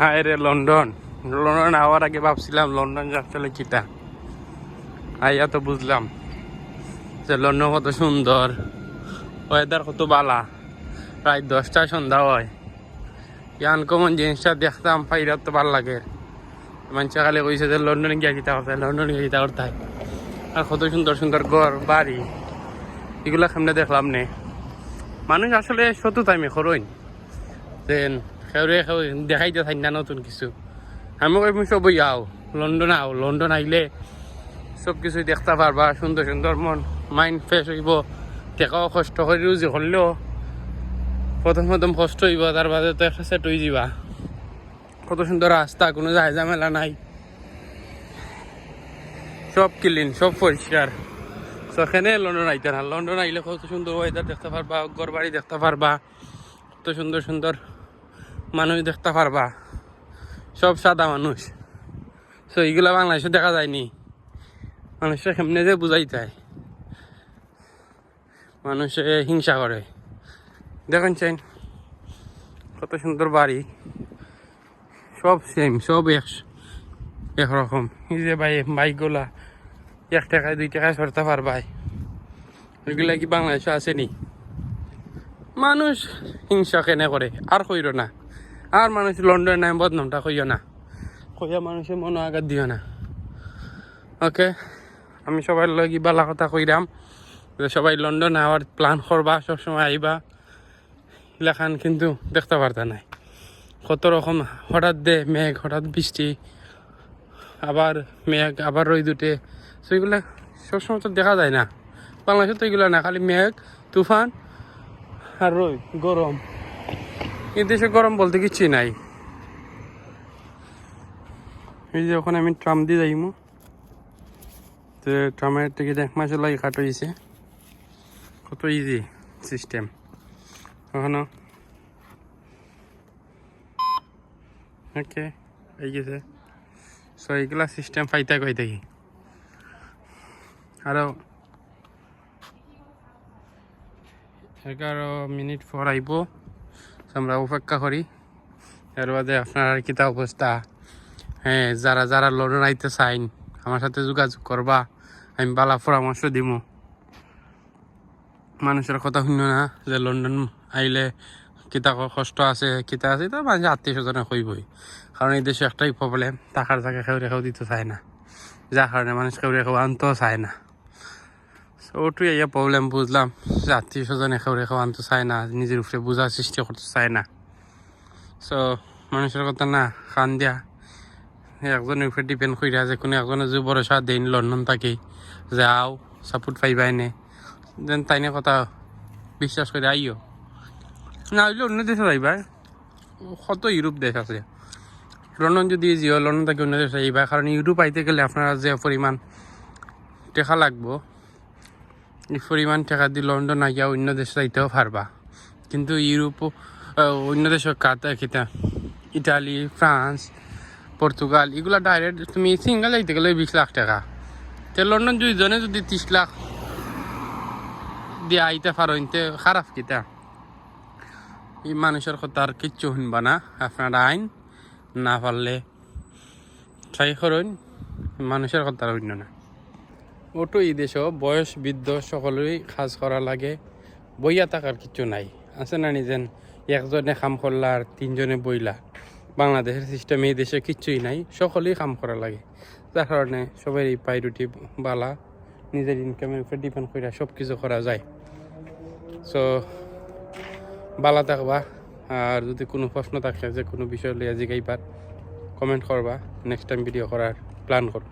হায় রে London. London hour আগে ভাবছিলাম লন্ডন আসলে কিটা। আইয়া তো বুঝলাম যে লন্ডন কত সুন্দর। ওয়েদার কত বালা। প্রায় দশটা সন্ধ্যা হয়। ইয়ান কমন জিনিসটা দেখতাম পাইরা তো ভালো লাগে। মানুষে খালি কইছে যে লন্ডনে গিয়া কিতা করতে লন্ডনে গিয়া কিতা করতে আর কত সুন্দর সুন্দর ঘর, বাড়ি, এগুলা সামনে দেখলাম নে। মানুষ আসলে টাইমে খরইন দেন খেউরে খেউ দেখাইতে থাকি না নতুন কিছু। আমি কই সব আও। লন্ডন আও। লন্ডন আইলে সব কিছুই দেখতে পারবা। সুন্দর সুন্দর মন মাইন্ড ফ্রেশ হইব। টেকাও কষ্ট করে যে করলেও প্রথম প্রথম কষ্ট হইব। তার বাদে তো একটা সেট হয়ে যাবা কত সুন্দর রাস্তা, কোনো যায় ঝামেলা নাই। সব ক্লিন সব পরিষ্কার। সেখানে লন্ডন আইতে না। লন্ডন আইলে কত সুন্দর ওয়েদার দেখতে পারবা ঘর বাড়ি দেখতে পারবা। কত সুন্দর সুন্দর মানুষ দেখতে পারবা। সব সাদা মানুষ। সো এইগুলা বাংলাদেশে দেখা যায়নি। মানুষের কেমনে যে বুঝাই যায় মানুষে হিংসা করে। দেখেন চাইন কত সুন্দর বাড়ি। সব সেম সব এক একরকম। এই যে ভাই, বাইকগুলা এক টাকায়, দুই টাকায় সরতে পারবাই। এগুলা কি বাংলাদেশে আসেনি? মানুষ হিংসা কেনে করে। আর কইর না। আর মানুষ লন্ডনের নাম বদনামটা কইও না। কইয়া মানুষের মনে আঘাত দিও না। ওকে? আমি সবাই লাগি বালা কথা কইরাম যে সবাই লন্ডন আওয়ার প্ল্যান করবা, সবসময় আইবা। লেখান কিন্তু দেখতে পারতা নাই। কত রকম হঠাৎ দে মেঘ, হঠাৎ বৃষ্টি, আবার মেঘ, আবার রোদ দুটে তো এগুলা সবসময় তো দেখা যায় না। বাংলাদেশে তো এগুলো না, খালি মেঘ, তুফান আর রোদ, গরম। এই দেশে গরম বলতে কিচ্ছুই নাই। এই যে ওখানে আমি ট্রাম দিয়ে যাইমু। তো ট্রামের থেকে এক মাসের লাগে কাট হয়েছে কত ইজি সিস্টেম ওখানে ওকে, এই গেছে সো এইগুলা সিস্টেম পাইতে কই থাকি আরও এগারো মিনিট পর আইব। আমরা অপেক্ষা করি। এর বাদে আপনার কিতা অবস্থা? হ্যাঁ যারা যারা লন্ডন আইতে চাইন, আমার সাথে যোগাযোগ করবা, আমি বালা পরামর্শ দিব মানুষের কথা শুনো না যে লন্ডন আইলে কিতা কষ্ট আছে, কিতা আছে, তো মানুষ আত্মীয় স্বজনে কইবই। কারণ এই দেশে একটাই প্রবলেম টাকার জায়গায় কেউ রেখেও দিতে চায় না। যার কারণে মানুষ কেউ রেখেও আনতেও চায় না। ওটুই এই প্রবলেম বুঝলাম আত্মীয় স্বজন একেও রেখেও আনতে চায় না নিজের উপরে বোঝার সৃষ্টি করতে চায় না সো মানুষের কথা না খান দিয়া একজনের উপরে ডিপেন্ড করিয়া যে কোনো একজনে যে ভরসা দেন লন্ডন থাকি যে আও সাপোর্ট পাইবাই নে দেন তাইনে কথা বিশ্বাস করে আইও না হইলে অন্য দেশে যাইবা কত ইউরোপ দেশ আছে লন্ডন যদি জিও লন্ডন থেকে অন্য দেশে যাইবা কারণ ইউরোপ আইতে গেলে আপনারা যে পরিমাণ টেকা লাগবো পরিমাণ টাকা দিয়ে লন্ডন আইয়া অন্য দেশে যাইতেও পারবা। কিন্তু ইউরোপও আহ, অন্য দেশের কাতা কিতা ইটালি ফ্রান্স পর্তুগাল এগুলা ডাইরেক্ট তুমি সিঙ্গেল যাইতে গেলে বিশ লাখ টাকা। তো লন্ডন দুইজনে যদি ত্রিশ লাখ দিয়ে আইতে পারো ইনতে খারাপ কিতা। এই মানুষের কথা আর কিচ্ছু শুনবা না। আপনারা আইন না পারলে ট্রাই করুন মানুষের কথা অন্য না। ওটো দেশ বয়স বৃদ্ধ সকলেরই কাজ করা লাগে। বইয়া থাকার কিছু নাই। আছে না নিজেন একজনে কাম করলা আর তিনজনে বইলা? বাংলাদেশের সিস্টেমে এই দেশে কিচ্ছুই নাই, সকলেই কাম করা লাগে। যার কারণে সবাই এই পাইরুটি বালা, নিজের ইনকামের উপর ডিপেন্ড করে সব কিছু করা যায়। সো বালা থাকবা, আর যদি কোনো প্রশ্ন থাকে, যে কোনো বিষয় লিয়া জিগাইবার কমেন্ট করবা। নেক্সট টাইম ভিডিও করার প্ল্যান করো